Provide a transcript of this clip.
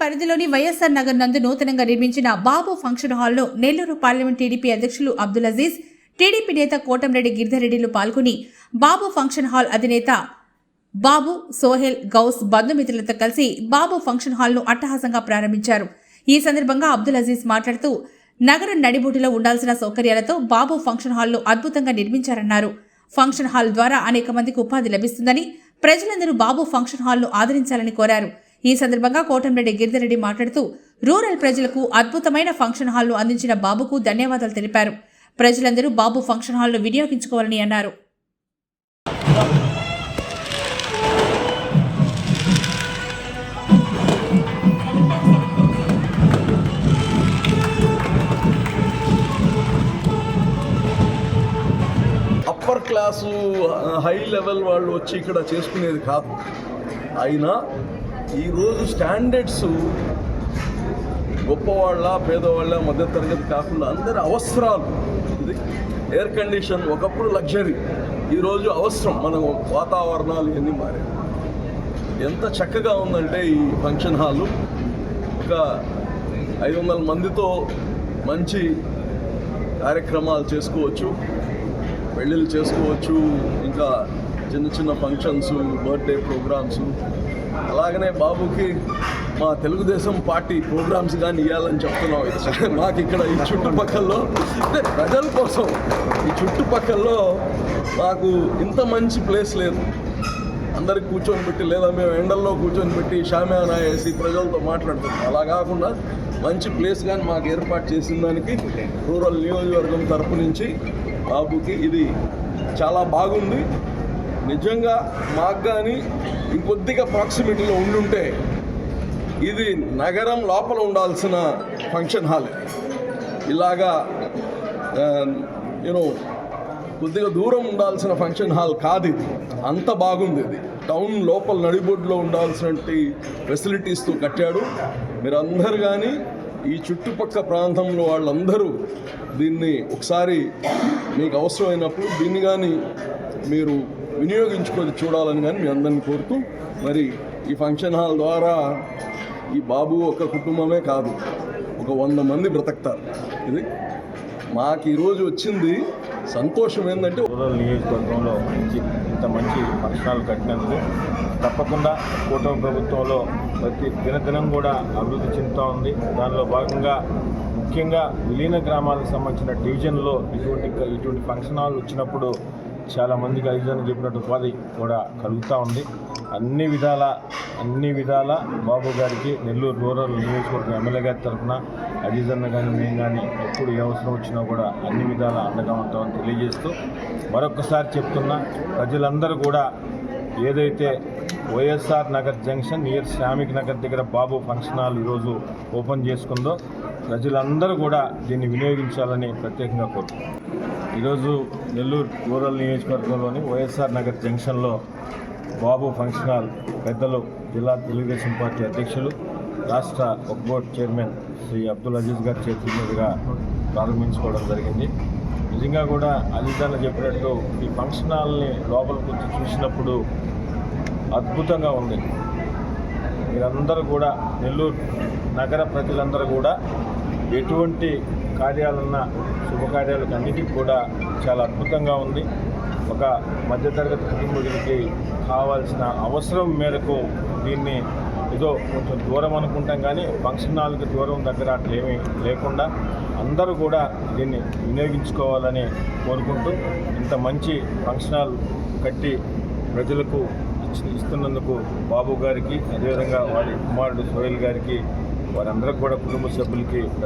పరిధిలోని వైఎస్ఆర్ నగర్ నందు నూతనంగా నిర్మించిన బాబు ఫంక్షన్ హాల్లో నెల్లూరు పార్లమెంట్ టీడీపీ అధ్యక్షులు అబ్దుల్ అజీజ్ టీడీపీ నేత కోటంరెడ్డి గిరిధరెడ్డిలు పాల్గొని బాబు ఫంక్షన్ హాల్ అధినేత బాబు సోహెల్ గౌస్ బంధుమిత్రులతో కలిసి బాబు ఫంక్షన్ హాల్ను అట్టహాసంగా ప్రారంభించారు. ఈ సందర్భంగా అబ్దుల్ అజీజ్ మాట్లాడుతూ నగర నడిబొడ్డులో ఉండాల్సిన సౌకర్యాలతో బాబు ఫంక్షన్ హాల్ను అద్భుతంగా నిర్మించారన్నారు. ఫంక్షన్ హాల్ ద్వారా అనేక మందికి ఉపాధి లభిస్తుందని ప్రజలందరూ బాబు ఫంక్షన్ హాల్ను ఆదరించాలని కోరారు. ఈ సందర్భంగా కోటంరెడ్డి గిరిధరెడ్డి మాట్లాడుతూ రూరల్ ప్రజలకు అద్భుతమైన ఫంక్షన్ హాల్ను అందించిన బాబుకు ధన్యవాదాలు తెలిపారు. ప్రజలందరూ బాబు ఫంక్షన్ హాల్ను వినియోగించుకోవాలని అన్నారు. అప్పర్ క్లాసు హై లెవెల్ వాళ్ళు వచ్చి ఇక్కడ చేసుకునేది కాదు. అయినా ఈరోజు స్టాండర్డ్స్ గొప్పవాళ్ళ పేదవాళ్ళ మధ్యతరగతి కాకుండా అందరి అవసరాలు. ఇది ఎయిర్ కండిషన్ ఒకప్పుడు లగ్జరీ. ఈరోజు అవసరం. మన వాతావరణాలు ఇవన్నీ మారాయి. ఎంత చక్కగా ఉందంటే ఈ ఫంక్షన్ హాలు. ఒక ఐదు వందల మందితో మంచి కార్యక్రమాలు చేసుకోవచ్చు. పెళ్ళిళ్ళు చేసుకోవచ్చు. ఇంకా చిన్న చిన్న ఫంక్షన్స్ బర్త్డే ప్రోగ్రామ్స్. అలాగనే బాబుకి మా తెలుగుదేశం పార్టీ ప్రోగ్రామ్స్ కానీ ఇవ్వాలని చెప్తున్నాం ఇది. మాకు ఇక్కడ ఈ చుట్టుపక్కల్లో అంటే ప్రజల కోసం ఈ చుట్టుపక్కల్లో మాకు ఇంత మంచి ప్లేస్ లేదు. అందరికి కూర్చొని పెట్టి లేదా మేము ఎండల్లో కూర్చొని పెట్టి షామ్యానా వేసి ప్రజలతో మాట్లాడుతున్నాం. అలా కాకుండా మంచి ప్లేస్ కానీ మాకు ఏర్పాటు చేసిన దానికి రూరల్ నియోజకవర్గం తరపు నుంచి బాబుకి ఇది చాలా బాగుంది. నిజంగా మాకు కానీ ఇంకొద్దిగా ప్రాక్సిమిటీలో ఉండుంటే ఇది నగరం లోపల ఉండాల్సిన ఫంక్షన్ హాల్ ఇలాగా యూనో కొద్దిగా దూరం ఉండాల్సిన ఫంక్షన్ హాల్ కాదు ఇది. అంత బాగుంది ఇది. టౌన్ లోపల నడిబొడ్డులో ఉండాల్సినటువంటి ఫెసిలిటీస్తో కట్టాడు. మీరందరూ కానీ ఈ చుట్టుపక్క ప్రాంతంలో వాళ్ళందరూ దీన్ని ఒకసారి మీకు అవసరమైనప్పుడు దీన్ని కానీ మీరు వినియోగించుకొని చూడాలని కానీ మీ అందరిని కోరుతూ మరి ఈ ఫంక్షన్ హాల్ ద్వారా ఈ బాబు ఒక కుటుంబమే కాదు ఒక వంద మంది బ్రతకతారు. ఇది మాకు ఈరోజు వచ్చింది సంతోషం ఏంటంటే రూరల్ నియోజకవర్గంలో మంచి ఇంత మంచి పక్షాలు కట్టినందుకు తప్పకుండా కూటమి ప్రభుత్వంలో ప్రతి దినదినం కూడా అభివృద్ధి చెందుతూ ఉంది. దానిలో భాగంగా ముఖ్యంగా విలీన గ్రామాలకు సంబంధించిన డివిజన్లో ఇటువంటి ఇటువంటి ఫంక్షన్ హాల్ వచ్చినప్పుడు చాలా మందికి చెప్పినట్టు ఉపాధి కూడా కలుగుతూ ఉంది. అన్ని విధాల అన్ని విధాల బాబు గారికి నెల్లూరు రూరల్ నియోజకవర్గం ఎమ్మెల్యే గారి తరఫున అజీజ్ అన్న కానీ మేము కానీ ఎప్పుడు ఏ అవసరం వచ్చినా కూడా అన్ని విధాల అండగా ఉంటామని తెలియజేస్తూ మరొకసారి చెప్తున్నా ప్రజలందరూ కూడా ఏదైతే YSR Nagar junction near Shramik Nagar దగ్గర బాబు ఫంక్షన్ హాల్ ఈరోజు ఓపెన్ చేసుకుందో ప్రజలందరూ కూడా దీన్ని వినియోగించాలని ప్రత్యేకంగా కోరుతున్నాం ఈరోజు నెల్లూరు రూరల్ నియోజకవర్గంలోని వైఎస్ఆర్ నగర్ జంక్షన్లో బాబు ఫంక్షన్ హాల్ పెద్దలు జిల్లా తెలుగుదేశం పార్టీ అధ్యక్షులు రాష్ట్ర ఒక బోర్డ్ చైర్మన్ శ్రీ అబ్దుల్ అజీజ్ గారి చేతుల మీదుగా ప్రారంభించుకోవడం జరిగింది. నిజంగా కూడా అజీజ్ చెప్పినట్టు ఈ ఫంక్షన్ హాల్ని లోపలికి వచ్చి చూసినప్పుడు అద్భుతంగా ఉంది. మీరందరూ కూడా నెల్లూరు నగర ప్రజలందరూ కూడా ఎటువంటి కార్యాలన్నా శుభకార్యాలకు అన్నిటికీ కూడా చాలా అద్భుతంగా ఉంది. ఒక మధ్యతరగతి కుటుంబీకులకి కావాల్సిన అవసరం మేరకు దీన్ని ఏదో కొంచెం దూరం అనుకుంటాం కానీ ఫంక్షన్ హాల్కి దూరం దగ్గర అట్లా లేకుండా అందరూ కూడా దీన్ని వినియోగించుకోవాలని కోరుకుంటూ ఇంత మంచి ఫంక్షన్ హాల్ కట్టి ప్రజలకు ఇచ్చి- ఇస్తున్నందుకు బాబు గారికి అదేవిధంగా వారి కుమారుడు సోహెల్ గారికి వారందరికీ కూడా కుటుంబ సభ్యులకి